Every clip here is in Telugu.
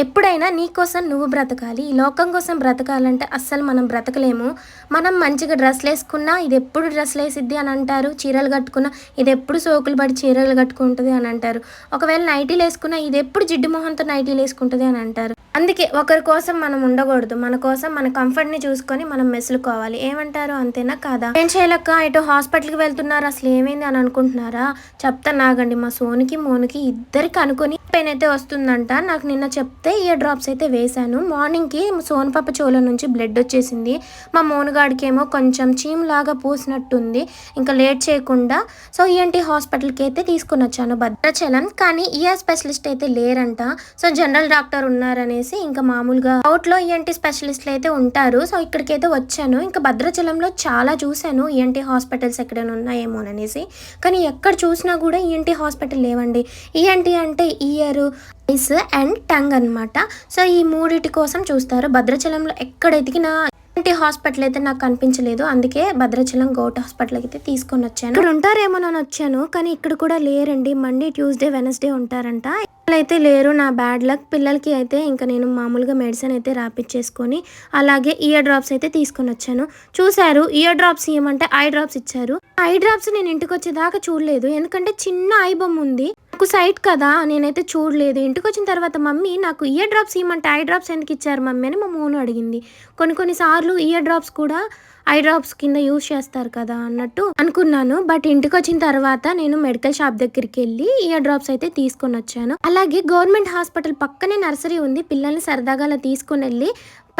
ఎప్పుడైనా నీ కోసం నువ్వు బ్రతకాలి. ఈ లోకం కోసం బ్రతకాలంటే అస్సలు మనం బ్రతకలేము. మనం మంచిగా డ్రెస్లు వేసుకున్నా ఇది ఎప్పుడు డ్రెస్లు వేసిద్ది అని అంటారు. చీరలు కట్టుకున్నా ఇది ఎప్పుడు సోకులు పడి చీరలు కట్టుకుంటుంది అని అంటారు. ఒకవేళ నైటీలు వేసుకున్నా ఇది ఎప్పుడు జిడ్డు మొహంతో నైటీలు వేసుకుంటుంది అని అంటారు. అందుకే ఒకరి కోసం మనం ఉండకూడదు. మన కోసం మన కంఫర్ట్ని చూసుకొని మనం మెసులుకోవాలి. ఏమంటారు? అంతేనా కాదా? ఏం చేయలేక ఇటు హాస్పిటల్కి వెళ్తున్నారు? అసలు ఏమైంది అని అనుకుంటున్నారా? చెప్తా నాగండి మా సోనికి మోనికి ఇద్దరికి అనుకుని పెయిన్ అయితే వస్తుందంట. నాకు నిన్న చెప్తే ఇయర్ డ్రాప్స్ అయితే వేశాను. మార్నింగ్కి సోన్పాప చెవుల నుంచి బ్లడ్ వచ్చేసింది. మా మోనుగాడికేమో కొంచెం చీమ్ లాగా పూసినట్టుంది. ఇంకా లేట్ చేయకుండా సో ఈఎన్టీ హాస్పిటల్కి అయితే తీసుకుని వచ్చాను భద్రాచలం. కానీ ఇయర్ స్పెషలిస్ట్ అయితే లేరంట. సో జనరల్ డాక్టర్ ఉన్నారనేసి ఇంకా మామూలుగా అవుట్లో ఈఎన్టీ స్పెషలిస్ట్లు అయితే ఉంటారు. సో ఇక్కడికి అయితే వచ్చాను. ఇంకా భద్రాచలంలో చాలా చూశాను ఈఎన్టీ హాస్పిటల్స్ ఎక్కడైనా ఉన్నాయేమోననేసి. కానీ ఎక్కడ చూసినా కూడా ఈఎన్టీ హాస్పిటల్ లేవండి. ఈఎన్టీ అంటే ఇయర్ ఐస్ అండ్ టంగ్ అన్నమాట. సో ఈ మూడిటి కోసం చూస్తారు. భద్రాచలంలో ఎక్కడ ఎదిగినా ఈఎన్టీ హాస్పిటల్ అయితే నాకు కనిపించలేదు అందుకే భద్రాచలం గౌట్ హాస్పిటల్ అయితే తీసుకొని వచ్చాను. ఇక్కడ ఉంటారేమోనని వచ్చాను కానీ ఇక్కడ కూడా లేరండి. మండే ట్యూస్డే వెనస్డే ఉంటారంట. అయితే లేరు నా బ్యాడ్ లక్. పిల్లలకి అయితే ఇంకా నేను మామూలుగా మెడిసిన్ అయితే రాపిచ్చేసుకొని అలాగే ఇయర్ డ్రాప్స్ అయితే తీసుకొని వచ్చాను. చూశారు ఇయర్ డ్రాప్స్ ఏమంటే ఐ డ్రాప్స్ ఇచ్చారు. ఐ డ్రాప్స్ నేను ఇంటికి వచ్చేదాకా చూడలేదు. ఎందుకంటే చిన్న ఐ బొమ్మ ఉంది. నాకు సైట్ కదా నేనైతే చూడలేదు. ఇంటికి వచ్చిన తర్వాత మమ్మీ నాకు ఇయర్ డ్రాప్స్ ఇవ్వమంటే ఐ డ్రాప్స్ ఎందుకు ఇచ్చారు మమ్మీ అని మా మోను అడిగింది. కొన్ని కొన్ని సార్లు ఇయర్ డ్రాప్స్ కూడా ఐ డ్రాప్స్ కింద యూజ్ చేస్తారు కదా అన్నట్టు అనుకున్నాను. బట్ ఇంటికి వచ్చిన తర్వాత నేను మెడికల్ షాప్ దగ్గరికి వెళ్ళి ఇయర్ డ్రాప్స్ అయితే తీసుకొని వచ్చాను. అలాగే గవర్నమెంట్ హాస్పిటల్ పక్కనే నర్సరీ ఉంది. పిల్లల్ని సరదాగా అలా తీసుకొని వెళ్ళి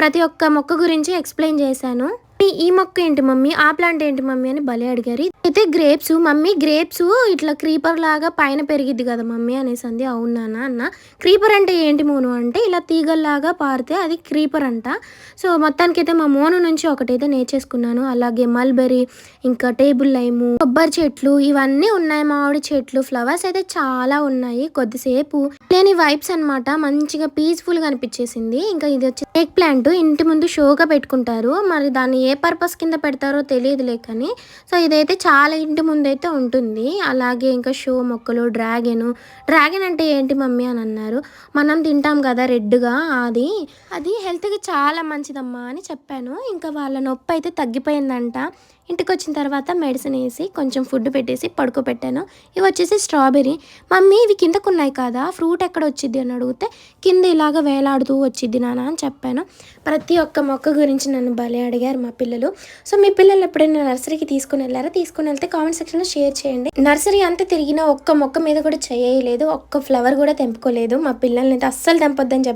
ప్రతి ఒక్క మొక్క గురించి ఎక్స్ప్లెయిన్ చేశాను. "ఈ- మొక్క ఏంటి మమ్మీ? ఆ ప్లాంట్ ఏంటి మమ్మీ అని భలే అడిగారు. అయితే గ్రేప్స్ మమ్మీ గ్రేప్స్ ఇట్లా క్రీపర్ లాగా పైన పెరిగిద్ది కదా మమ్మీ అనేసి అంది అవునానా అన్న. క్రీపర్ అంటే ఏంటి మోను అంటే ఇలా తీగల్లాగా పారితే అది క్రీపర్ అంట. సో మొత్తానికి అయితే మా మోను నుంచి ఒకటైతే నేర్చేసుకున్నాను. అలాగే మల్బెరీ ఇంకా టేబుల్ లైము కొబ్బరి చెట్లు ఇవన్నీ ఉన్నాయి మామిడి చెట్లు. ఫ్లవర్స్ అయితే చాలా ఉన్నాయి కొద్దిసేపు. లేని వైబ్స్ అన్నమాట. మంచిగా పీస్ఫుల్గా అనిపించేసింది. ఇంకా ఇది వచ్చి టేక్ ప్లాంట్ ఇంటి ముందు షోగా పెట్టుకుంటారు. మరి దాన్ని ఏ పర్పస్ కింద పెడతారో తెలియదులే కానీ సో ఇదైతే చాలా ఇంటి ముందు అయితే ఉంటుంది. అలాగే ఇంకా షో మొక్కలు డ్రాగన్ డ్రాగన్ అంటే ఏంటి మమ్మీ అని అన్నారు. మనం తింటాం కదా రెడ్గా అది. అది హెల్త్కి చాలా మంచిదమ్మా అని చెప్పాను. ఇంకా వాళ్ళ నొప్పి అయితే తగ్గిపోయిందంట. ఇంటికి వచ్చిన తర్వాత మెడిసిన్ వేసి కొంచెం ఫుడ్ పెట్టేసి పడుకోబెట్టాను. ఇవి వచ్చేసి స్ట్రాబెర్రీ మమ్మీ ఇవి కిందకు ఉన్నాయి కదా ఫ్రూట్ ఎక్కడ వచ్చింది అని అడిగితే కింద ఇలాగ వేలాడుతూ వచ్చింది నాన్న అని చెప్పాను. ప్రతి ఒక్క మొక్క గురించి నన్ను భలే అడిగారు మా పిల్లలు. సో మీ పిల్లలు ఎప్పుడైనా నర్సరీకి తీసుకుని వెళ్ళారా? తీసుకుని వెళ్తే కామెంట్ సెక్షన్లో షేర్ చేయండి. నర్సరీ అంతా తిరిగినా ఒక్క మొక్క మీద కూడా చేయలేదు. ఒక్క ఫ్లవర్ కూడా తెంపుకోలేదు. మా పిల్లల్ని అయితే అస్సలు తెంపొద్దని చెప్పి